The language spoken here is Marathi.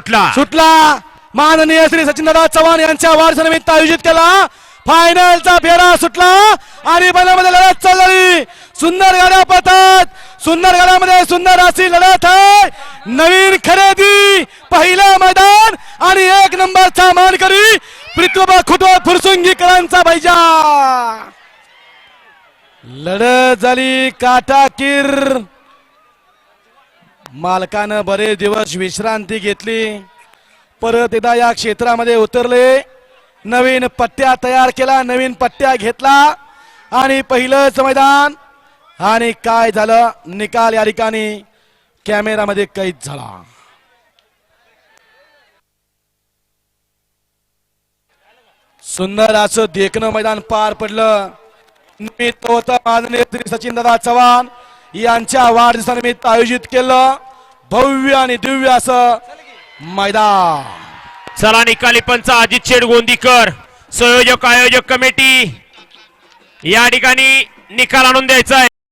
सुटला. सुटला. माननीय श्री सचिनदादा चव्हाण यांच्या वाढदिवसानिमित्त आयोजित केला. फायनलचा फेरा सुटला आणि बैलामध्ये लढत चालली. सुंदर गाड्या पळतात. सुंदर गाड्यामध्ये सुंदर अशी लढत आहे. नवीन खरेदी पहिलं मैदान आणि एक नंबरचा मानकरी पृथ्वी खुटो फुरसुंगीकरांचा बैजा लढत झाली काटाकीर. मालकानं बरेच दिवस विश्रांती घेतली. परत एकदा या क्षेत्रामध्ये उतरले. नवीन पट्ट्या तयार केला नवीन पट्ट्या घेतला. आणि पहिलंच मैदान. आणि काय झालं? निकाल या ठिकाणी कॅमेरामध्ये कैद झाला. सुंदर असं देखणं मैदान पार पडलं. निमित्त होतं माझं नेत्री सचिन दादा चव्हाण. यांच्या वाढदिवसानिमित्त आयोजित केलं. भव्य आणि दिव्य असं मैदान. चला निकाली पंच अजित शेठ गोंदीकर संयोजक आयोजक कमिटी. या ठिकाणी निकाल आणून द्यायचा आहे.